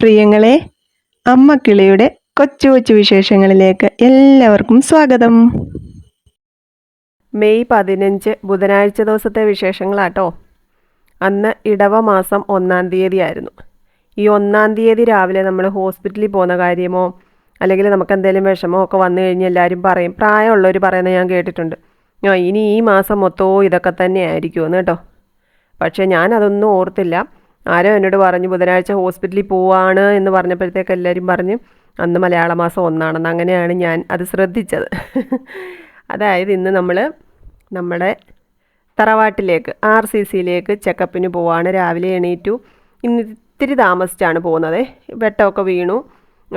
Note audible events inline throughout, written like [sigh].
പ്രിയങ്ങളെ അമ്മ കിളിയുടെ കൊച്ചു കൊച്ചു വിശേഷങ്ങളിലേക്ക് എല്ലാവർക്കും സ്വാഗതം. മെയ് പതിനഞ്ച് ബുധനാഴ്ച ദിവസത്തെ വിശേഷങ്ങളാട്ടോ. അന്ന് ഇടവ മാസം ഒന്നാം തീയതി ആയിരുന്നു ഈ ഒന്നാം തീയതി രാവിലെ നമ്മൾ ഹോസ്പിറ്റലിൽ പോകുന്ന കാര്യമോ അല്ലെങ്കിൽ നമുക്ക് എന്തെങ്കിലും വിഷമോ ഒക്കെ വന്നു കഴിഞ്ഞാൽ എല്ലാവരും പറയും. പ്രായമുള്ളവർ പറയുന്നത് ഞാൻ കേട്ടിട്ടുണ്ട്. ആ ഇനി ഈ മാസം മൊത്തവും ഇതൊക്കെ തന്നെ ആയിരിക്കുമെന്ന് കേട്ടോ. പക്ഷേ ഞാനതൊന്നും ഓർത്തില്ല. ആരോ എന്നോട് പറഞ്ഞു ബുധനാഴ്ച ഹോസ്പിറ്റലിൽ പോവാണ് എന്ന് പറഞ്ഞപ്പോഴത്തേക്ക് എല്ലാവരും പറഞ്ഞ് അന്ന് മലയാള മാസം ഒന്നാണെന്ന്. അങ്ങനെയാണ് ഞാൻ അത് ശ്രദ്ധിച്ചത്. അതായത് ഇന്ന് നമ്മൾ നമ്മുടെ തറവാട്ടിലേക്ക് ആർ സി സിയിലേക്ക് ചെക്കപ്പിന് പോവാണ്. രാവിലെ എണീറ്റു. ഇന്ന് ഇത്തിരി താമസിച്ചാണ് പോകുന്നത്. വെട്ടമൊക്കെ വീണു.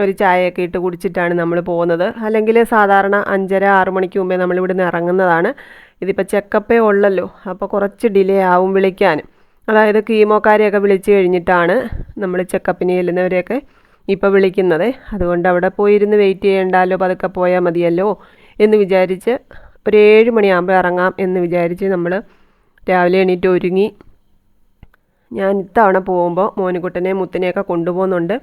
ഒരു ചായയൊക്കെ ഇട്ട് കുടിച്ചിട്ടാണ് നമ്മൾ പോകുന്നത്. അല്ലെങ്കിൽ സാധാരണ അഞ്ചര ആറ് മണിക്ക് മുമ്പേ നമ്മൾ ഇവിടുന്ന് ഇറങ്ങുന്നതാണ്. ഇതിപ്പോൾ ചെക്കപ്പേ ഉള്ളല്ലോ. അപ്പോൾ കുറച്ച് ഡിലേ ആവും വിളിക്കാനും അതായത് കീമോക്കാരെയൊക്കെ വിളിച്ച് കഴിഞ്ഞിട്ടാണ് നമ്മൾ ചെക്കപ്പിന് ചെല്ലുന്നവരെയൊക്കെ ഇപ്പോൾ വിളിക്കുന്നത്. അതുകൊണ്ട് അവിടെ പോയിരുന്ന് വെയിറ്റ് ചെയ്യണ്ടല്ലോ പതുക്കെ പോയാൽ മതിയല്ലോ എന്ന് വിചാരിച്ച് ഒരു ഏഴ് മണിയാകുമ്പോൾ ഇറങ്ങാം എന്ന് വിചാരിച്ച് നമ്മൾ രാവിലെ എണീറ്റ് ഒരുങ്ങി. ഞാൻ ഇത്തവണ പോകുമ്പോൾ മോനുകുട്ടനെ മുത്തിനെയൊക്കെ കൊണ്ടുപോകുന്നുണ്ട്.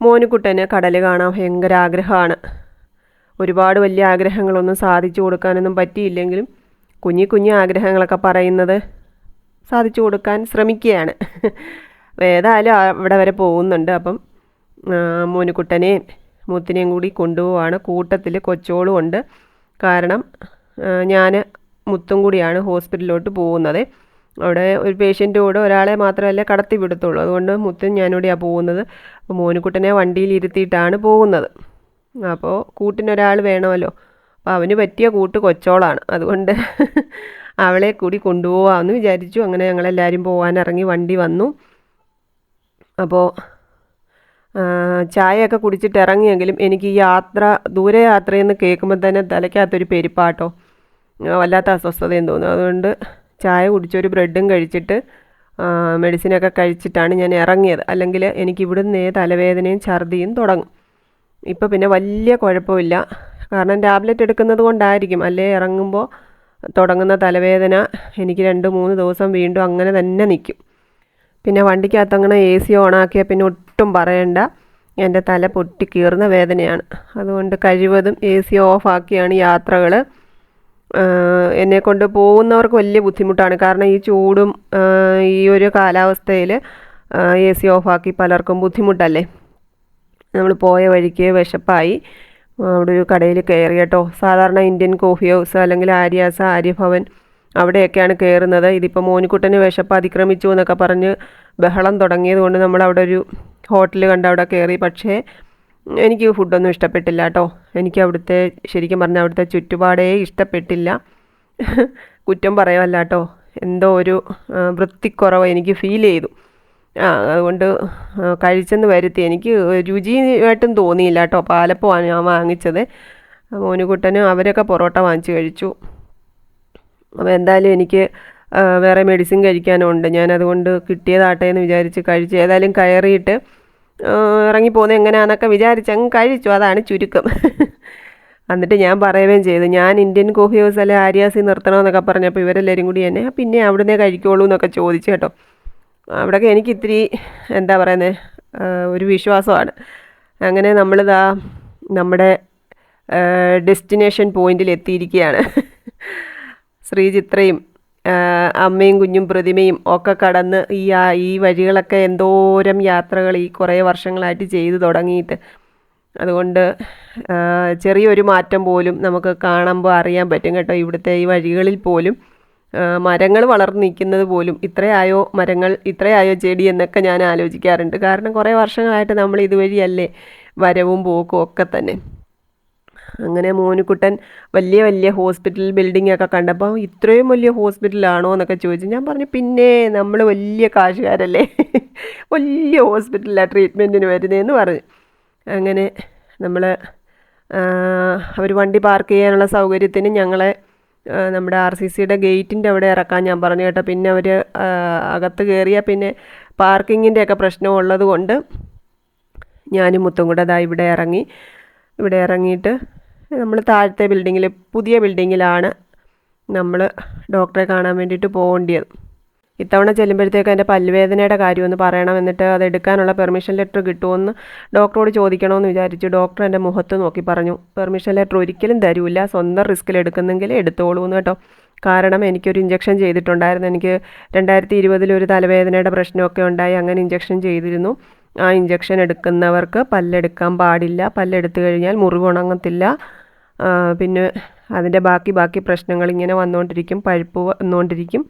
മോനുകുട്ടന് കടൽ കാണാൻ ഭയങ്കര ആഗ്രഹമാണ്. ഒരുപാട് വലിയ ആഗ്രഹങ്ങളൊന്നും സാധിച്ചു കൊടുക്കാനൊന്നും പറ്റിയില്ലെങ്കിലും കുഞ്ഞി കുഞ്ഞി ആഗ്രഹങ്ങളൊക്കെ പറയുന്നത് സാധിച്ചു കൊടുക്കാൻ ശ്രമിക്കുകയാണ്. ഏതായാലും അവിടെ വരെ പോകുന്നുണ്ട്. അപ്പം മോനുകുട്ടനെയും മുത്തിനെയും കൂടി കൊണ്ടുപോവാണ്. കൂട്ടത്തിൽ കൊച്ചോളും ഉണ്ട്. കാരണം ഞാൻ മുത്തും കൂടിയാണ് ഹോസ്പിറ്റലിലോട്ട് പോകുന്നത്. അവിടെ ഒരു പേഷ്യന്റ് കൂടെ ഒരാളെ മാത്രമല്ല കടത്തി വിടത്തുള്ളൂ. അതുകൊണ്ട് മുത്തൻ ഞാനിവിടെയാണ് പോകുന്നത്. അപ്പോൾ മോനുകുട്ടനെ വണ്ടിയിൽ ഇരുത്തിയിട്ടാണ് പോകുന്നത്. അപ്പോൾ കൂട്ടിനൊരാൾ വേണമല്ലോ. അപ്പോൾ അവന് പറ്റിയ കൂട്ട് കൊച്ചോളാണ്. അതുകൊണ്ട് അവളെ കൂടി കൊണ്ടുപോകാമെന്ന് വിചാരിച്ചു. അങ്ങനെ ഞങ്ങളെല്ലാവരും പോകാനിറങ്ങി വണ്ടി വന്നു. അപ്പോൾ ചായയൊക്കെ കുടിച്ചിട്ട് ഇറങ്ങിയെങ്കിലും എനിക്ക് യാത്ര ദൂരെ യാത്രയെന്ന് കേൾക്കുമ്പോൾ തന്നെ തലയ്ക്കകത്തൊരു പെരുപ്പാട്ടോ. വല്ലാത്ത അസ്വസ്ഥതയും തോന്നും. അതുകൊണ്ട് ചായ കുടിച്ചൊരു ബ്രെഡും കഴിച്ചിട്ട് മെഡിസിനൊക്കെ കഴിച്ചിട്ടാണ് ഞാൻ ഇറങ്ങിയത്. അല്ലെങ്കിൽ എനിക്ക് ഇവിടുന്ന് തലവേദനയും ഛർദിയും തുടങ്ങും. ഇപ്പോൾ പിന്നെ വലിയ കുഴപ്പമില്ല. കാരണം ടാബ്ലറ്റ് എടുക്കുന്നത് കൊണ്ടായിരിക്കും. അല്ലേ ഇറങ്ങുമ്പോൾ തുടങ്ങുന്ന തലവേദന എനിക്ക് രണ്ട് മൂന്ന് ദിവസം വീണ്ടും അങ്ങനെ തന്നെ നിൽക്കും. പിന്നെ വണ്ടിക്കകത്ത് അങ്ങനെ എ സി ഓണാക്കിയാൽ പിന്നെ ഒട്ടും പറയണ്ട. എന്റെ തല പൊട്ടിക്കീറുന്ന വേദനയാണ്. അതുകൊണ്ട് കഴിവതും എ സി ഓഫാക്കിയാണ് യാത്രകൾ എന്നെ കൊണ്ട് പോകുന്നവർക്ക് വലിയ ബുദ്ധിമുട്ടാണ്. കാരണം ഈ ചൂടും ഈ ഒരു കാലാവസ്ഥയിൽ എ സി ഓഫാക്കി പലർക്കും ബുദ്ധിമുട്ടല്ലേ? നമ്മൾ പോയ വഴിക്ക് വിശപ്പായി. അവിടെ ഒരു കടയിൽ കയറി കേട്ടോ. സാധാരണ ഇന്ത്യൻ കോഫി ഹൗസ് അല്ലെങ്കിൽ ആര്യാസ ആര്യഭവൻ അവിടെയൊക്കെയാണ് കയറുന്നത്. ഇതിപ്പോൾ മോനിക്കുട്ടന് വിശപ്പ് അതിക്രമിച്ചു എന്നൊക്കെ പറഞ്ഞ് ബഹളം തുടങ്ങിയത് കൊണ്ട് നമ്മൾ അവിടെ ഒരു ഹോട്ടൽ കണ്ട് അവിടെ കയറി. പക്ഷേ എനിക്ക് ഫുഡൊന്നും ഇഷ്ടപ്പെട്ടില്ല കേട്ടോ. എനിക്ക് അവിടുത്തെ ശരിക്കും പറഞ്ഞാൽ അവിടുത്തെ ചുറ്റുപാടേ ഇഷ്ടപ്പെട്ടില്ല. കുറ്റം പറയുമല്ല കേട്ടോ. എന്തോ ഒരു വൃത്തിക്കുറവ് എനിക്ക് ഫീൽ ചെയ്തു. ആ അതുകൊണ്ട് കഴിച്ചെന്ന് വരുത്തി. എനിക്ക് രുചിയായിട്ടും തോന്നിയില്ല കേട്ടോ. പാലപ്പമാണ് ഞാൻ വാങ്ങിച്ചത്. മോനുകുട്ടനും അവരൊക്കെ പൊറോട്ട വാങ്ങിച്ച് കഴിച്ചു. അപ്പോൾ എന്തായാലും എനിക്ക് വേറെ മെഡിസിൻ കഴിക്കാനുണ്ട്. ഞാൻ അതുകൊണ്ട് കിട്ടിയതാട്ടെ എന്ന് വിചാരിച്ച് കഴിച്ച് ഏതായാലും കയറിയിട്ട് ഇറങ്ങിപ്പോകുന്നത് എങ്ങനെയാണെന്നൊക്കെ വിചാരിച്ച് അങ്ങ് കഴിച്ചു. അതാണ് ചുരുക്കം. [laughs] എന്നിട്ട് ഞാൻ പറയുകയും ചെയ്തു. ഞാൻ ഇന്ത്യൻ കോഫി ഹൗസ് അല്ലെ ആര്യാസി നിർത്തണമെന്നൊക്കെ പറഞ്ഞപ്പോൾ ഇവരെല്ലാവരും കൂടി എന്നെ പിന്നെ അവിടുന്ന് കഴിക്കുള്ളൂ എന്നൊക്കെ ചോദിച്ചു കേട്ടോ. അവിടെയൊക്കെ എനിക്ക് ഇത്തിരി എന്താ പറയുന്നത് ഒരു വിശ്വാസമാണ്. അങ്ങനെ നമ്മളിതാ നമ്മുടെ ഡെസ്റ്റിനേഷൻ പോയിന്റിൽ എത്തിയിരിക്കുകയാണ് [laughs] ശ്രീചിത്രയും അമ്മയും കുഞ്ഞും പ്രതിമയും ഒക്കെ കടന്ന് ഈ ഈ വഴികളൊക്കെ എന്തോരം യാത്രകൾ ഈ കുറേ വർഷങ്ങളായിട്ട് ചെയ്തു തുടങ്ങിയിട്ട്. അതുകൊണ്ട് ചെറിയൊരു മാറ്റം പോലും നമുക്ക് കാണുമ്പോൾ അറിയാൻ പറ്റും കേട്ടോ. ഇവിടുത്തെ ഈ വഴികളിൽ പോലും മരങ്ങൾ വളർന്നു നിൽക്കുന്നത് പോലും ഇത്രയായോ മരങ്ങൾ ഇത്രയായോ ചെടി എന്നൊക്കെ ഞാൻ ആലോചിക്കാറുണ്ട്. കാരണം കുറേ വർഷങ്ങളായിട്ട് നമ്മൾ ഇതുവഴിയല്ലേ വരവും പോക്കും ഒക്കെ തന്നെ. അങ്ങനെ മോനുക്കുട്ടൻ വലിയ വലിയ ഹോസ്പിറ്റൽ ബിൽഡിംഗ് ഒക്കെ കണ്ടപ്പോൾ ഇത്രയും വലിയ ഹോസ്പിറ്റലാണോ എന്നൊക്കെ ചോദിച്ചു. ഞാൻ പറഞ്ഞു പിന്നെ നമ്മൾ വലിയ കാശുകാരല്ലേ? വലിയ ഹോസ്പിറ്റലിലാണ് ട്രീറ്റ്മെന്റിന് വരുന്നതെന്ന് പറഞ്ഞു. അങ്ങനെ നമ്മൾ അവർ വണ്ടി പാർക്ക് ചെയ്യാനുള്ള സൗകര്യത്തിന് ഞങ്ങളെ നമ്മുടെ ആർ സി സിയുടെ ഗേറ്റിന്റെ അവിടെ ഇറക്കാൻ ഞാൻ പറഞ്ഞു കേട്ടോ. പിന്നെ അവർ അകത്ത് കയറിയാൽ പിന്നെ പാർക്കിങ്ങിന്റെ ഒക്കെ പ്രശ്നം ഉള്ളത് കൊണ്ട് ഞാനും മുത്തും കൂടെ ഇവിടെ ഇറങ്ങി. ഇവിടെ ഇറങ്ങിയിട്ട് നമ്മൾ താഴത്തെ ബിൽഡിങ്ങിൽ പുതിയ ബിൽഡിങ്ങിലാണ് നമ്മൾ ഡോക്ടറെ കാണാൻ വേണ്ടിയിട്ട് പോകേണ്ടിയത്. ഇത്തവണ ചെല്ലുമ്പോഴത്തേക്ക് എന്റെ പല്ലുവേദനയുടെ കാര്യമൊന്ന് പറയണം എന്നിട്ട് അത് എടുക്കാനുള്ള പെർമിഷൻ ലെറ്റർ കിട്ടുമെന്ന് ഡോക്ടറോട് ചോദിക്കണമെന്ന് വിചാരിച്ചു ഡോക്ടർ എന്റെ മുഖത്ത് നോക്കി പറഞ്ഞു പെർമിഷൻ ലെറ്റർ ഒരിക്കലും തരൂല്ല സ്വന്തം റിസ്കിൽ എടുക്കുന്നെങ്കിൽ എടുത്തോളൂ എന്ന് കേട്ടോ. കാരണം എനിക്കൊരു ഇഞ്ചക്ഷൻ ചെയ്തിട്ടുണ്ടായിരുന്നു. എനിക്ക് രണ്ടായിരത്തി ഇരുപതിൽ ഒരു തലവേദനയുടെ പ്രശ്നമൊക്കെ ഉണ്ടായി അങ്ങനെ ഇഞ്ചക്ഷൻ ചെയ്തിരുന്നു. ആ ഇഞ്ചക്ഷൻ എടുക്കുന്നവർക്ക് പല്ലെടുക്കാൻ പാടില്ല. പല്ലെടുത്തു കഴിഞ്ഞാൽ മുറിവ് ഉണങ്ങത്തില്ല. പിന്നെ അതിന്റെ ബാക്കി ബാക്കി പ്രശ്നങ്ങൾ ഇങ്ങനെ വന്നുകൊണ്ടിരിക്കും പഴുപ്പ് വന്നുകൊണ്ടിരിക്കും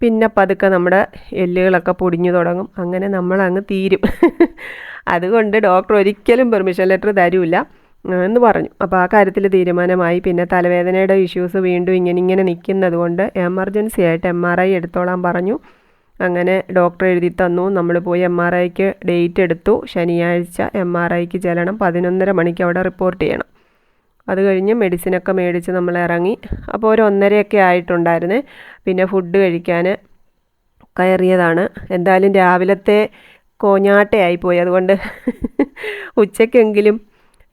പിന്നെ പതുക്കെ നമ്മുടെ എല്ലുകളൊക്കെ പൊടിഞ്ഞു തുടങ്ങും. അങ്ങനെ നമ്മൾ അങ്ങ് തീരും. [laughs] അതുകൊണ്ട് ഡോക്ടർ ഒരിക്കലും പെർമിഷൻ ലെറ്റർ തരൂല. എന്ന് പറഞ്ഞു. അപ്പോൾ ആ കാര്യത്തിൽ തീരുമാനമായി. പിന്നെ തലവേദനയുടെ ഇഷ്യൂസ് വീണ്ടും ഇങ്ങനെ ഇങ്ങനെ നിൽക്കുന്നത് കൊണ്ട് എമർജൻസി ആയിട്ട് എം ആർ ഐ എടുത്തോളാൻ പറഞ്ഞു. അങ്ങനെ ഡോക്ടർ എഴുതി തന്നു. നമ്മൾ പോയി എം ആർ ഐക്ക് ഡേറ്റ് എടുത്തു. ശനിയാഴ്ച എം ആർ ഐക്ക് ചെല്ലണം. പതിനൊന്നര മണിക്ക് അവിടെ റിപ്പോർട്ട് ചെയ്യണം. അത് കഴിഞ്ഞ് മെഡിസിനൊക്കെ മേടിച്ച് നമ്മൾ ഇറങ്ങി. അപ്പോൾ ഒരു ഒന്നരയൊക്കെ ആയിട്ടുണ്ടായിരുന്നേ. പിന്നെ ഫുഡ് കഴിക്കാൻ കയറിയതാണ്. എന്തായാലും രാവിലത്തെ കോഞ്ഞാട്ടയായിപ്പോയി. അതുകൊണ്ട് ഉച്ചയ്ക്കെങ്കിലും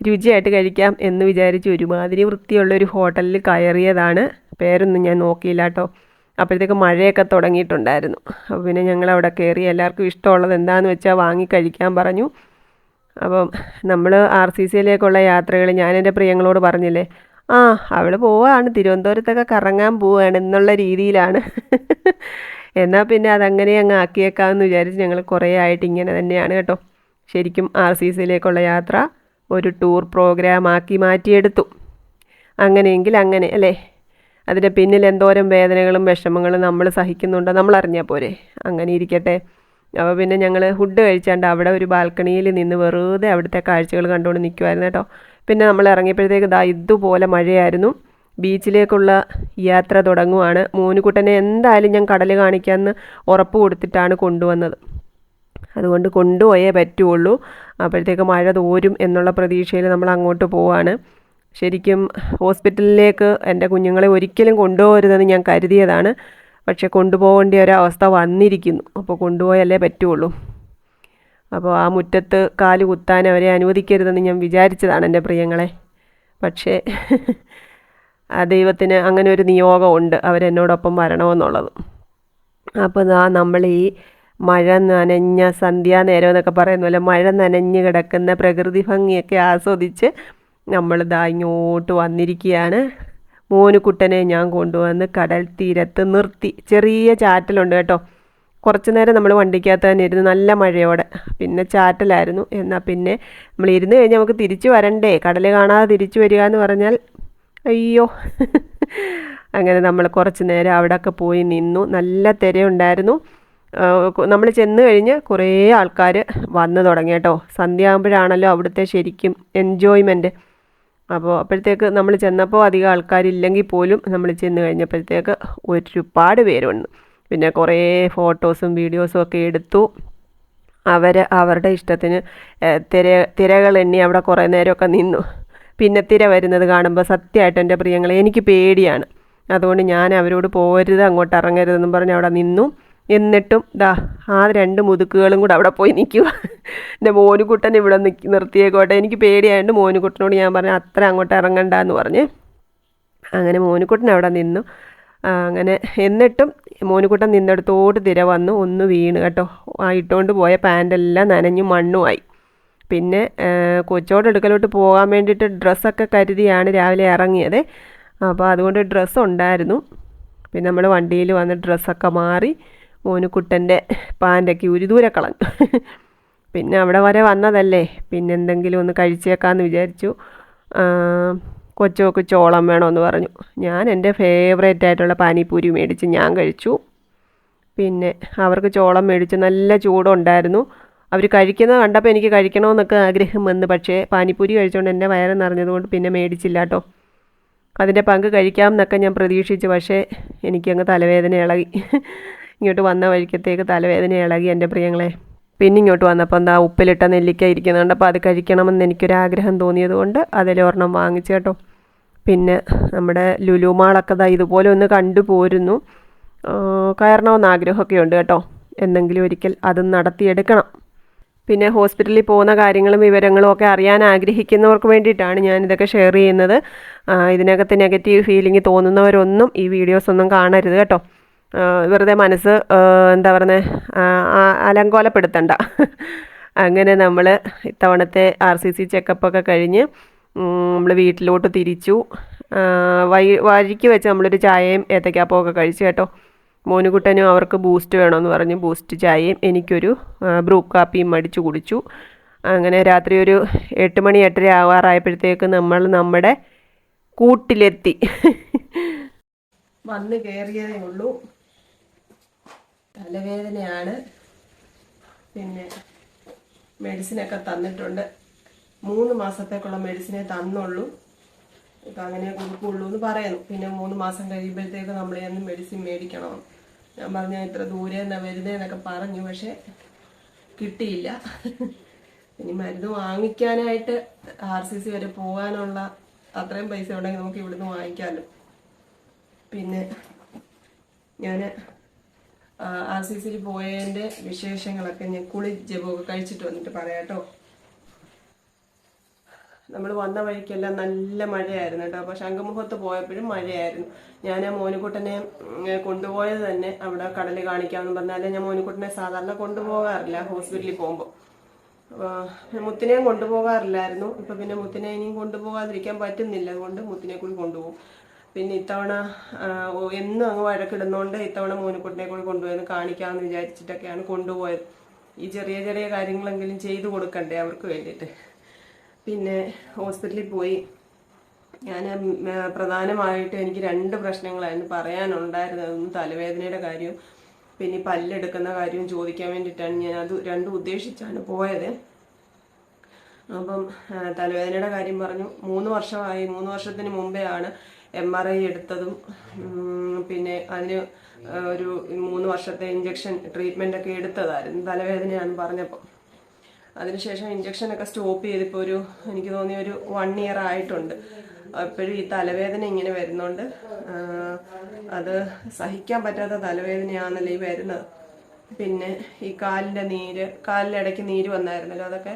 രുചിയായിട്ട് കഴിക്കാം എന്ന് വിചാരിച്ച് ഒരുമാതിരി വൃത്തിയുള്ളൊരു ഹോട്ടലിൽ കയറിയതാണ്. പേരൊന്നും ഞാൻ നോക്കിയില്ല കേട്ടോ. അപ്പോഴത്തേക്ക് മഴയൊക്കെ തുടങ്ങിയിട്ടുണ്ടായിരുന്നു. അപ്പോൾ പിന്നെ ഞങ്ങൾ അവിടെ കയറി എല്ലാവർക്കും ഇഷ്ടമുള്ളത് എന്താണെന്ന് വെച്ചാൽ വാങ്ങി കഴിക്കാൻ പറഞ്ഞു. അപ്പം നമ്മൾ ആർ സി സിയിലേക്കുള്ള യാത്രകൾ ഞാൻ പ്രിയങ്ങളോട് പറഞ്ഞില്ലേ ആ അവൾ പോവാണ് തിരുവനന്തപുരത്തൊക്കെ കറങ്ങാൻ പോവുകയാണ് എന്നുള്ള രീതിയിലാണ്. എന്നാൽ പിന്നെ അതങ്ങനെ അങ്ങ് ആക്കിയേക്കാമെന്ന് വിചാരിച്ച് ഞങ്ങൾ കുറേ ആയിട്ട് ഇങ്ങനെ തന്നെയാണ് കേട്ടോ. ശരിക്കും ആർ സി സിയിലേക്കുള്ള യാത്ര ഒരു ടൂർ പ്രോഗ്രാം ആക്കി മാറ്റിയെടുത്തു. അങ്ങനെയെങ്കിൽ അങ്ങനെ അല്ലേ? അതിന്റെ പിന്നിൽ എന്തോരം വേദനകളും വിഷമങ്ങളും നമ്മൾ സഹിക്കുന്നുണ്ടോ നമ്മൾ അറിഞ്ഞാൽ പോരെ. അങ്ങനെ ഇരിക്കട്ടെ. അപ്പോൾ പിന്നെ ഞങ്ങൾ ഫുഡ് കഴിച്ചാണ്ട് അവിടെ ഒരു ബാൽക്കണിയിൽ നിന്ന് വെറുതെ അവിടുത്തെ കാഴ്ചകൾ കണ്ടുകൊണ്ട് നിൽക്കുമായിരുന്നു കേട്ടോ. പിന്നെ നമ്മൾ ഇറങ്ങിയപ്പോഴത്തേക്ക് ദാ ഇതുപോലെ മഴയായിരുന്നു. ബീച്ചിലേക്കുള്ള യാത്ര തുടങ്ങുവാണ്. മോനുകുട്ടനെ എന്തായാലും ഞാൻ കടൽ കാണിക്കാമെന്ന് ഉറപ്പ് കൊടുത്തിട്ടാണ് കൊണ്ടുവന്നത്. അതുകൊണ്ട് കൊണ്ടുപോയേ പറ്റുള്ളൂ. അപ്പോഴത്തേക്ക് മഴ തോരും എന്നുള്ള പ്രതീക്ഷയിൽ നമ്മൾ അങ്ങോട്ട് പോവാണ്. ശരിക്കും ഹോസ്പിറ്റലിലേക്ക് എന്റെ കുഞ്ഞുങ്ങളെ ഒരിക്കലും കൊണ്ടുപോകരുതെന്ന് ഞാൻ കരുതിയതാണ്. പക്ഷെ കൊണ്ടുപോകേണ്ട ഒരവസ്ഥ വന്നിരിക്കുന്നു. അപ്പോൾ കൊണ്ടുപോയല്ലേ പറ്റുള്ളൂ. അപ്പോൾ ആ മുറ്റത്ത് കാൽ കുത്താൻ അവരെ അനുവദിക്കരുതെന്ന് ഞാൻ വിചാരിച്ചതാണ് എന്റെ പ്രിയങ്ങളെ. പക്ഷേ ആ ദൈവത്തിന് അങ്ങനെ ഒരു നിയോഗമുണ്ട് അവരെന്നോടൊപ്പം വരണമെന്നുള്ളത്. അപ്പോൾ ആ നമ്മൾ ഈ മഴ നനഞ്ഞ സന്ധ്യാനേരം എന്നൊക്കെ പറയുന്ന പോലെ മഴ നനഞ്ഞ് കിടക്കുന്ന പ്രകൃതി ഭംഗിയൊക്കെ ആസ്വദിച്ച് നമ്മൾ ദാ ഇങ്ങോട്ട് വന്നിരിക്കുകയാണ്. മോനുകുട്ടനെ ഞാൻ കൊണ്ടുവന്ന് കടൽ തീരത്ത് നിർത്തി. ചെറിയ ചാറ്റലുണ്ട് കേട്ടോ. കുറച്ച് നേരം നമ്മൾ വണ്ടിക്കകത്ത് തന്നെ ഇരുന്ന് നല്ല മഴയോടെ. പിന്നെ ചാറ്റലായിരുന്നു. എന്നാൽ പിന്നെ നമ്മൾ ഇരുന്ന് കഴിഞ്ഞാൽ നമുക്ക് തിരിച്ചു വരണ്ടേ? കടൽ കാണാതെ തിരിച്ചു വരിക എന്ന് പറഞ്ഞാൽ അയ്യോ. അങ്ങനെ നമ്മൾ കുറച്ച് നേരം അവിടെയൊക്കെ പോയി നിന്നു. നല്ല തിരയുണ്ടായിരുന്നു. നമ്മൾ ചെന്ന് കഴിഞ്ഞ് കുറേ ആൾക്കാർ വന്നു തുടങ്ങി കേട്ടോ. സന്ധ്യ ആകുമ്പോഴാണല്ലോ അവിടുത്തെ ശരിക്കും എൻജോയ്മെന്റ് അപ്പോൾ അപ്പോഴത്തേക്ക് നമ്മൾ ചെന്നപ്പോൾ അധികം ആൾക്കാരില്ലെങ്കിൽ പോലും നമ്മൾ ചെന്ന് കഴിഞ്ഞപ്പോഴത്തേക്ക് ഒരുപാട് പേരുണ്ട്. പിന്നെ കുറേ ഫോട്ടോസും വീഡിയോസും ഒക്കെ എടുത്തു. അവർ അവരുടെ ഇഷ്ടത്തിന് തിര തിരകൾ എണ്ണി അവിടെ കുറേ നേരമൊക്കെ നിന്നു. പിന്നെ തിര വരുന്നത് കാണുമ്പോൾ സത്യമായിട്ട് എന്റെ പ്രിയങ്ങളെ എനിക്ക് പേടിയാണ്. അതുകൊണ്ട് ഞാൻ അവരോട് പോരുത് അങ്ങോട്ട് ഇറങ്ങരുതെന്നും പറഞ്ഞ് അവിടെ നിന്നു. എന്നിട്ടും ദാ ആ രണ്ട് മുതുക്കുകളും കൂടെ അവിടെ പോയി നിൽക്കുക എന്റെ മോനുകുട്ടൻ ഇവിടെ നിൽക്കി നിർത്തിയേക്കോട്ടെ. എനിക്ക് പേടിയായതുകൊണ്ട് മോനുകുട്ടനോട് ഞാൻ പറഞ്ഞു അത്ര അങ്ങോട്ട് ഇറങ്ങണ്ട എന്ന് പറഞ്ഞ്. അങ്ങനെ മോനുകുട്ടൻ അവിടെ നിന്നു. അങ്ങനെ എന്നിട്ടും മോനുകുട്ടൻ നിന്നിടത്തോട്ട് തിര വന്നു. ഒന്ന് വീണ് കേട്ടോ. ആ ഇട്ടുകൊണ്ട് പോയ പാന്റെല്ലാം നനഞ്ഞു മണ്ണുമായി. പിന്നെ കൊച്ചോട് എടുക്കലോട്ട് പോകാൻ വേണ്ടിയിട്ട് ഡ്രസ്സൊക്കെ കരുതിയാണ് രാവിലെ ഇറങ്ങിയത്. അപ്പോൾ അതുകൊണ്ട് ഡ്രസ്സ് ഉണ്ടായിരുന്നു. പിന്നെ നമ്മൾ വണ്ടിയിൽ വന്ന് ഡ്രസ്സൊക്കെ മാറി മോനുകുട്ടന്റെ പാന്റൊക്കെ ഒരു ദൂരെ കളഞ്ഞു. പിന്നെ അവിടെ വരെ വന്നതല്ലേ. പിന്നെ എന്തെങ്കിലും ഒന്ന് കഴിച്ചേക്കാമെന്ന് വിചാരിച്ചു. കൊച്ചുമൊക്കെ ചോളം വേണമെന്ന് പറഞ്ഞു. ഞാൻ എന്റെ ഫേവറേറ്റ് ആയിട്ടുള്ള പാനിപ്പൂരി മേടിച്ച് ഞാൻ കഴിച്ചു. പിന്നെ അവർക്ക് ചോളം മേടിച്ച് നല്ല ചൂടുണ്ടായിരുന്നു. അവർ കഴിക്കുന്നത് കണ്ടപ്പോൾ എനിക്ക് കഴിക്കണമെന്നൊക്കെ ആഗ്രഹം വന്ന്. പക്ഷേ പാനിപ്പൂരി കഴിച്ചുകൊണ്ട് എന്റെ വയറ് നിറഞ്ഞതുകൊണ്ട് പിന്നെ മേടിച്ചില്ല കേട്ടോ. അതിന്റെ പങ്ക് കഴിക്കാം എന്നൊക്കെ ഞാൻ പ്രതീക്ഷിച്ചു. പക്ഷേ എനിക്കങ്ങ് തലവേദന ഇളകി. ഇങ്ങോട്ട് വന്ന വഴിക്കത്തേക്ക് തലവേദന ഇളകി എന്റെ പ്രിയങ്ങളെ. പിന്നെ ഇങ്ങോട്ട് വന്നപ്പോൾ എന്താ ഉപ്പിലിട്ട നെല്ലിക്ക ഇരിക്കുന്നുണ്ട്. അപ്പോൾ അത് കഴിക്കണമെന്ന് എനിക്കൊരാഗ്രഹം തോന്നിയത് കൊണ്ട് അതിലൊരെണ്ണം വാങ്ങിച്ചു കേട്ടോ. പിന്നെ നമ്മുടെ ലുലുമാളൊക്കെ ദാ ഇതുപോലെ ഒന്ന് കണ്ടു പോരുന്നു. കയറണമെന്ന് ആഗ്രഹമൊക്കെ ഉണ്ട് കേട്ടോ. എന്തെങ്കിലും ഒരിക്കൽ അത് നടത്തിയെടുക്കണം. പിന്നെ ഹോസ്പിറ്റലിൽ പോകുന്ന കാര്യങ്ങളും വിവരങ്ങളും ഒക്കെ അറിയാൻ ആഗ്രഹിക്കുന്നവർക്ക് വേണ്ടിയിട്ടാണ് ഞാനിതൊക്കെ ഷെയർ ചെയ്യുന്നത്. ഇതിനകത്ത് നെഗറ്റീവ് ഫീലിംഗ് തോന്നുന്നവരൊന്നും ഈ വീഡിയോസ് ഒന്നും കാണരുത് കേട്ടോ. വെറുതെ മനസ്സ് എന്താ പറയുന്നത് അലങ്കോലപ്പെടുത്തണ്ട. അങ്ങനെ നമ്മൾ ഇത്തവണത്തെ ആർ സി സി ചെക്കപ്പൊക്കെ കഴിഞ്ഞ് നമ്മൾ വീട്ടിലോട്ട് തിരിച്ചു. വൈ വഴി വഴിക്ക് വെച്ച് നമ്മളൊരു ചായയും ഏത്തക്കാപ്പമൊക്കെ കഴിച്ചു കേട്ടോ. മോനുകുട്ടനും അവർക്ക് ബൂസ്റ്റ് വേണമെന്ന് പറഞ്ഞു. ബൂസ്റ്റ് ചായയും എനിക്കൊരു ബ്രൂ കാപ്പിയും മടിച്ചു കുടിച്ചു. അങ്ങനെ രാത്രി ഒരു എട്ട് മണി എട്ടര ആവാറായപ്പോഴത്തേക്ക് നമ്മൾ നമ്മുടെ കൂട്ടിലെത്തി. വന്ന് കയറിയതേ ഉള്ളൂ. തലവേദനയാണ്. പിന്നെ മെഡിസിനൊക്കെ തന്നിട്ടുണ്ട്. മൂന്ന് മാസത്തേക്കുള്ള മെഡിസിനെ തന്നുള്ളൂ. ഇപ്പം അങ്ങനെ കൊടുക്കുള്ളൂ എന്ന് പറയുന്നു. പിന്നെ മൂന്ന് മാസം കഴിയുമ്പോഴത്തേക്ക് നമ്മൾ ചെന്ന് മെഡിസിൻ മേടിക്കണം. ഞാൻ പറഞ്ഞ ഇത്ര ദൂരെ നിന്നാ വരുന്നതെന്നൊക്കെ പറഞ്ഞു. പക്ഷെ കിട്ടിയില്ല. ഇനി മരുന്ന് വാങ്ങിക്കാനായിട്ട് ആർ സി സി വരെ പോകാനുള്ള അത്രയും പൈസ ഉണ്ടെങ്കിൽ നമുക്ക് ഇവിടുന്ന് വാങ്ങിക്കാമല്ലോ പിന്നെ ഞാൻ ആർ സി സിയിൽ പോയതിന്റെ വിശേഷങ്ങളൊക്കെ ഞാൻ കുളി ജപമൊക്കെ കഴിച്ചിട്ട് വന്നിട്ട് പറയാട്ടോ നമ്മൾ വന്ന വഴിക്കെല്ലാം നല്ല മഴയായിരുന്നു കേട്ടോ. അപ്പോൾ ശംഖുമുഖത്ത് പോയപ്പോഴും മഴയായിരുന്നു. ഞാൻ ആ മോനുകുട്ടനെ കൊണ്ടുപോയത് തന്നെ അവിടെ കടൽ കാണിക്കാമെന്ന് പറഞ്ഞാൽ ഞാൻ മോനുകുട്ടനെ സാധാരണ കൊണ്ടുപോകാറില്ല ഹോസ്പിറ്റലിൽ പോകുമ്പോൾ. മുത്തിനെയും കൊണ്ടുപോകാറില്ലായിരുന്നു. ഇപ്പം പിന്നെ മുത്തിനെ ഇനിയും കൊണ്ടുപോകാതിരിക്കാൻ പറ്റുന്നില്ല. അതുകൊണ്ട് മുത്തിനെ കൂടി കൊണ്ടുപോകും. പിന്നെ ഇത്തവണ എന്നും അങ്ങ് വഴക്കിടുന്നോണ്ട് ഇത്തവണ മോനുകുട്ടിനെ കൂടി കൊണ്ടുപോയെന്ന് കാണിക്കാമെന്ന് വിചാരിച്ചിട്ടൊക്കെയാണ് കൊണ്ടുപോയത്. ഈ ചെറിയ ചെറിയ കാര്യങ്ങളെങ്കിലും ചെയ്തു കൊടുക്കണ്ടേ അവർക്ക് വേണ്ടിയിട്ട്. പിന്നെ ഹോസ്പിറ്റലിൽ പോയി. ഞാൻ പ്രധാനമായിട്ട് എനിക്ക് രണ്ട് പ്രശ്നങ്ങളായിരുന്നു പറയാനുണ്ടായിരുന്നത്. ഒന്ന് തലവേദനയുടെ കാര്യവും പിന്നെ പല്ലെടുക്കുന്ന കാര്യവും ചോദിക്കാൻ വേണ്ടിയിട്ടാണ് ഞാൻ അത് രണ്ടും ഉദ്ദേശിച്ചാണ് പോയത്. അപ്പം തലവേദനയുടെ കാര്യം പറഞ്ഞു. മൂന്ന് വർഷമായി മൂന്ന് വർഷത്തിന് മുമ്പേ ആണ് എം ആർ ഐ എടുത്തതും പിന്നെ അതിന് ഒരു മൂന്ന് വർഷത്തെ ഇഞ്ചക്ഷൻ ട്രീറ്റ്മെന്റ് ഒക്കെ എടുത്തതായിരുന്നു. തലവേദനയാണെന്ന് പറഞ്ഞപ്പോൾ അതിനുശേഷം ഇഞ്ചക്ഷൻ ഒക്കെ സ്റ്റോപ്പ് ചെയ്തിപ്പോൾ ഒരു എനിക്ക് തോന്നിയ ഒരു വൺ ഇയർ ആയിട്ടുണ്ട്. എപ്പോഴും ഈ തലവേദന ഇങ്ങനെ വരുന്നുണ്ട്. അത് സഹിക്കാൻ പറ്റാത്ത തലവേദനയാണല്ലോ ഈ വരുന്നത്. പിന്നെ ഈ കാലിന്റെ നീര് കാലിന്റെ ഇടയ്ക്ക് നീര് വന്നായിരുന്നല്ലോ. അതൊക്കെ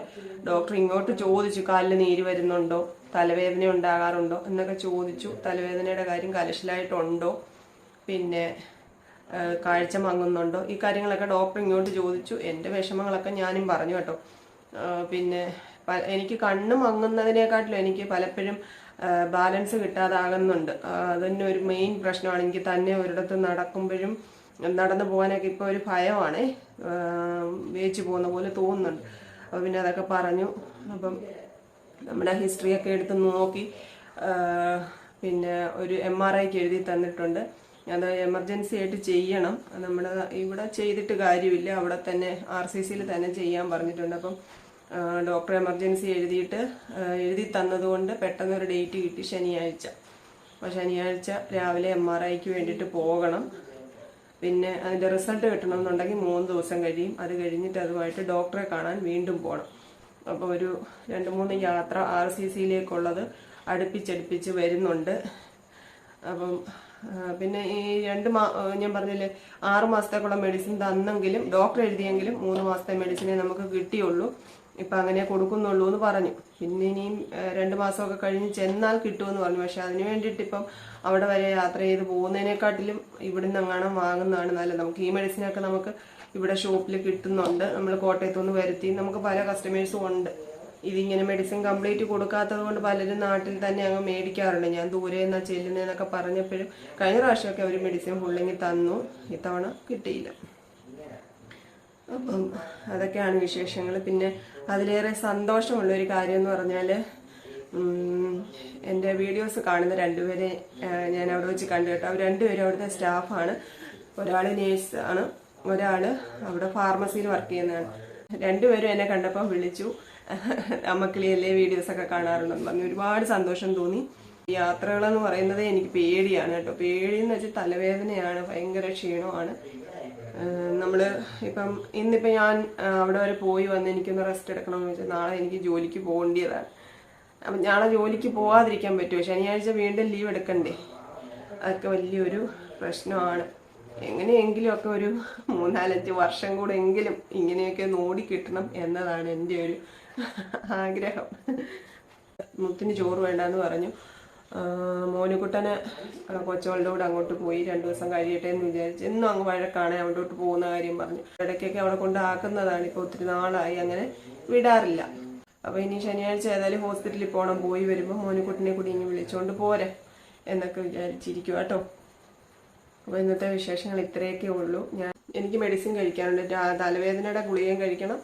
ഡോക്ടർ ഇങ്ങോട്ട് ചോദിച്ചു കാലിൽ നീര് വരുന്നുണ്ടോ? തലവേദന ഉണ്ടാകാറുണ്ടോ എന്നൊക്കെ ചോദിച്ചു. തലവേദനയുടെ കാര്യം കലശലായിട്ടുണ്ടോ? പിന്നെ കാഴ്ച മങ്ങുന്നുണ്ടോ? ഈ കാര്യങ്ങളൊക്കെ ഡോക്ടർ ഇങ്ങോട്ട് ചോദിച്ചു. എന്റെ വിഷമങ്ങളൊക്കെ ഞാനും പറഞ്ഞു കേട്ടോ. പിന്നെ എനിക്ക് കണ്ണ് മങ്ങുന്നതിനെക്കാട്ടിലും എനിക്ക് പലപ്പോഴും ബാലൻസ് കിട്ടാതാകുന്നുണ്ട്. അതന്നെ ഒരു മെയിൻ പ്രശ്നമാണ്. എനിക്ക് തന്നെ ഒരിടത്ത് നടക്കുമ്പോഴും നടന്നു പോകാനൊക്കെ ഇപ്പോൾ ഒരു ഭയമാണ്. വേച്ച് പോകുന്ന പോലെ തോന്നുന്നുണ്ട്. അപ്പോൾ പിന്നെ അതൊക്കെ പറഞ്ഞു. അപ്പം നമ്മുടെ ഹിസ്റ്ററി ഒക്കെ എടുത്ത് നോക്കി പിന്നെ ഒരു എം ആർ ഐക്ക് എഴുതി തന്നിട്ടുണ്ട്. അത് എമർജൻസി ആയിട്ട് ചെയ്യണം. നമ്മുടെ ഇവിടെ ചെയ്തിട്ട് കാര്യമില്ല. അവിടെ തന്നെ ആർ സി സിയിൽ തന്നെ ചെയ്യാൻ പറഞ്ഞിട്ടുണ്ട്. അപ്പം ഡോക്ടർ എമർജൻസി എഴുതിയിട്ട് എഴുതി തന്നതുകൊണ്ട് പെട്ടെന്ന് ഒരു ഡേറ്റ് കിട്ടി ശനിയാഴ്ച. അപ്പോൾ ശനിയാഴ്ച രാവിലെ എം ആർ ഐക്ക് വേണ്ടിയിട്ട് പോകണം. പിന്നെ അതിന്റെ റിസൾട്ട് കിട്ടണമെന്നുണ്ടെങ്കിൽ മൂന്ന് ദിവസം കഴിയും. അത് കഴിഞ്ഞിട്ട് അതുമായിട്ട് ഡോക്ടറെ കാണാൻ വീണ്ടും പോകണം അപ്പോൾ ഒരു രണ്ട് മൂന്ന് യാത്ര ആർ സി സിയിലേക്കുള്ളത് അടുപ്പിച്ചടുപ്പിച്ച് വരുന്നുണ്ട്. അപ്പം പിന്നെ ഈ രണ്ട് മാ ഞാൻ പറഞ്ഞില്ലേ ആറ് മാസത്തേക്കുള്ള മെഡിസിൻ തന്നെങ്കിലും ഡോക്ടർ എഴുതിയെങ്കിലും മൂന്ന് മാസത്തെ മെഡിസിനെ നമുക്ക് കിട്ടിയുള്ളൂ. ഇപ്പം അങ്ങനെ കൊടുക്കുന്നുള്ളൂ എന്ന് പറഞ്ഞു. പിന്നെ ഇനിയും രണ്ട് മാസമൊക്കെ കഴിഞ്ഞ് ചെന്നാൽ കിട്ടുമെന്ന് പറഞ്ഞു. പക്ഷെ അതിന് വേണ്ടിയിട്ട് ഇപ്പം അവിടെ വരെ യാത്ര ചെയ്ത് പോകുന്നതിനെക്കാട്ടിലും ഇവിടുന്ന് എങ്ങാനും വാങ്ങുന്നതാണ് നല്ലത്. നമുക്ക് ഈ മെഡിസിനൊക്കെ നമുക്ക് ഇവിടെ ഷോപ്പിൽ കിട്ടുന്നുണ്ട്. നമ്മൾ കോട്ടയത്തുനിന്ന് വരുത്തി. നമുക്ക് പല കസ്റ്റമേഴ്സും ഉണ്ട്. ഇതിങ്ങനെ മെഡിസിൻ കംപ്ലീറ്റ് കൊടുക്കാത്തത് കൊണ്ട് പലരും നാട്ടിൽ തന്നെ അങ്ങ് മേടിക്കാറുണ്ട്. ഞാൻ ദൂരെ എന്നാ ചെല്ലുന്നതെന്നൊക്കെ പറഞ്ഞപ്പോഴും കഴിഞ്ഞ പ്രാവശ്യമൊക്കെ അവർ മെഡിസിൻ ഫുള്ളിങ്ങി തന്നു. ഇത്തവണ കിട്ടിയില്ല. അപ്പം അതൊക്കെയാണ് വിശേഷങ്ങൾ. പിന്നെ അതിലേറെ സന്തോഷമുള്ള ഒരു കാര്യം എന്ന് പറഞ്ഞാൽ എന്റെ വീഡിയോസ് കാണുന്ന രണ്ടുപേരെ ഞാൻ അവിടെ വെച്ച് കണ്ടു കേട്ടോ. രണ്ടുപേരും അവിടുത്തെ സ്റ്റാഫാണ് ഒരാൾ നേഴ്സ് ആണ്. ഒരാൾ അവിടെ ഫാർമസിയിൽ വർക്ക് ചെയ്യുന്നതാണ്. രണ്ടുപേരും എന്നെ കണ്ടപ്പോൾ വിളിച്ചു. അമ്മക്കിളിയല്ലേ വീഡിയോസൊക്കെ കാണാറുണ്ടെന്ന് പറഞ്ഞു. ഒരുപാട് സന്തോഷം തോന്നി. യാത്രകളെന്ന് പറയുന്നത് എനിക്ക് പേടിയാണ് കേട്ടോ. പേടിയെന്ന് വെച്ചാൽ തലവേദനയാണ് ഭയങ്കര ക്ഷീണമാണ്. നമ്മൾ ഇപ്പം ഇന്നിപ്പം ഞാൻ അവിടെ വരെ പോയി വന്ന് എനിക്കൊന്ന് റെസ്റ്റ് എടുക്കണമെന്ന് വെച്ചാൽ നാളെ എനിക്ക് ജോലിക്ക് പോകേണ്ടതാണ് അപ്പം നാളെ ജോലിക്ക് പോകാതിരിക്കാൻ പറ്റുമോ ശനിയാഴ്ച വീണ്ടും ലീവ് എടുക്കണ്ടേ? അതൊക്കെ വലിയൊരു പ്രശ്നമാണ്. എങ്ങനെയെങ്കിലും ഒക്കെ ഒരു മൂന്നാലഞ്ച് വർഷം കൂടെ എങ്കിലും ഇങ്ങനെയൊക്കെ നോടി കിട്ടണം എന്നതാണ് എന്റെ ഒരു ആഗ്രഹം. മുത്തിന് ചോറ് വേണ്ടെന്ന് പറഞ്ഞു. മോനുകുട്ടനെ കൊച്ചവളുടെ കൂടെ അങ്ങോട്ട് പോയി രണ്ടു ദിവസം കഴിയട്ടെ എന്ന് വിചാരിച്ചു എന്നും അങ്ങ് വഴക്കാണ് അവിടോട്ട് പോകുന്ന കാര്യം പറഞ്ഞു. ഇടയ്ക്കൊക്കെ അവിടെ കൊണ്ടാക്കുന്നതാണ് ഇപ്പോൾ ഒത്തിരി നാളായി അങ്ങനെ വിടാറില്ല. അപ്പൊ ഇനി ശനിയാഴ്ച ഏതായാലും ഹോസ്പിറ്റലിൽ പോകണം പോയി വരുമ്പോൾ മോനുകുട്ടനെ കൂടി ഇനി വിളിച്ചുകൊണ്ട് പോരെ എന്നൊക്കെ വിചാരിച്ചിരിക്കുക കേട്ടോ അപ്പോൾ ഇന്നത്തെ വിശേഷങ്ങൾ ഇത്രയൊക്കെ ഉള്ളൂ. ഞാൻ എനിക്ക് മെഡിസിൻ കഴിക്കാനുണ്ട്. തലവേദനയുടെ ഗുളികയും കഴിക്കണം.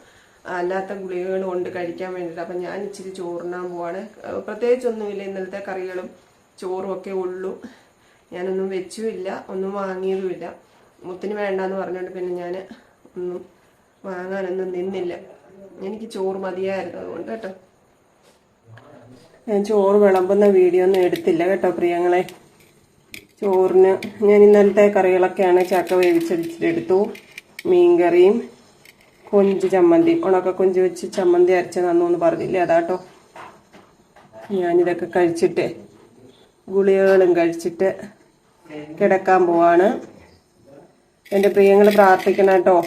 അല്ലാത്ത ഗുളികകളും ഉണ്ട് കഴിക്കാൻ വേണ്ടിയിട്ട്. അപ്പം ഞാൻ ഇച്ചിരി ചോറിനാൻ പോവാണ്. പ്രത്യേകിച്ചൊന്നുമില്ല. ഇന്നലത്തെ കറികളും ചോറും ഒക്കെ ഉള്ളൂ. ഞാനൊന്നും വെച്ചുമില്ല. ഒന്നും വാങ്ങിയതുമില്ല. മുത്തിന് വേണ്ടാന്ന് പറഞ്ഞുകൊണ്ട് പിന്നെ ഞാൻ ഒന്നും വാങ്ങാനൊന്നും നിന്നില്ല. എനിക്ക് ചോറ് മതിയായിരുന്നു അതുകൊണ്ട് കേട്ടോ. ഞാൻ ചോറ് വിളമ്പുന്ന വീഡിയോ ഒന്നും എടുത്തില്ല കേട്ടോ പ്രിയങ്ങളെ. ചോറിന് ഞാൻ ഇന്നലത്തെ കറികളൊക്കെയാണ് ചക്ക വേവിച്ചടിച്ചിട്ടെടുത്തു മീൻകറിയും കൊഞ്ച് ചമ്മന്തി. ഉണക്ക കൊഞ്ച് വെച്ച് ചമ്മന്തി അരച്ച നന്നു എന്ന് പറഞ്ഞില്ലേ? അതാട്ടോ. ഞാനിതൊക്കെ കഴിച്ചിട്ട് ഗുളികകളും കഴിച്ചിട്ട് കിടക്കാൻ പോവാണ്. എന്റെ പ്രിയങ്ങൾ പ്രാർത്ഥിക്കണം കേട്ടോ.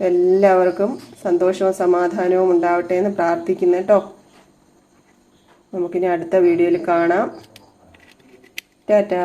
എല്ലാവർക്കും സന്തോഷവും സമാധാനവും ഉണ്ടാവട്ടെ എന്ന് പ്രാർത്ഥിക്കുന്നു കേട്ടോ. നമുക്കിനി അടുത്ത വീഡിയോയിൽ കാണാം. ടാറ്റാ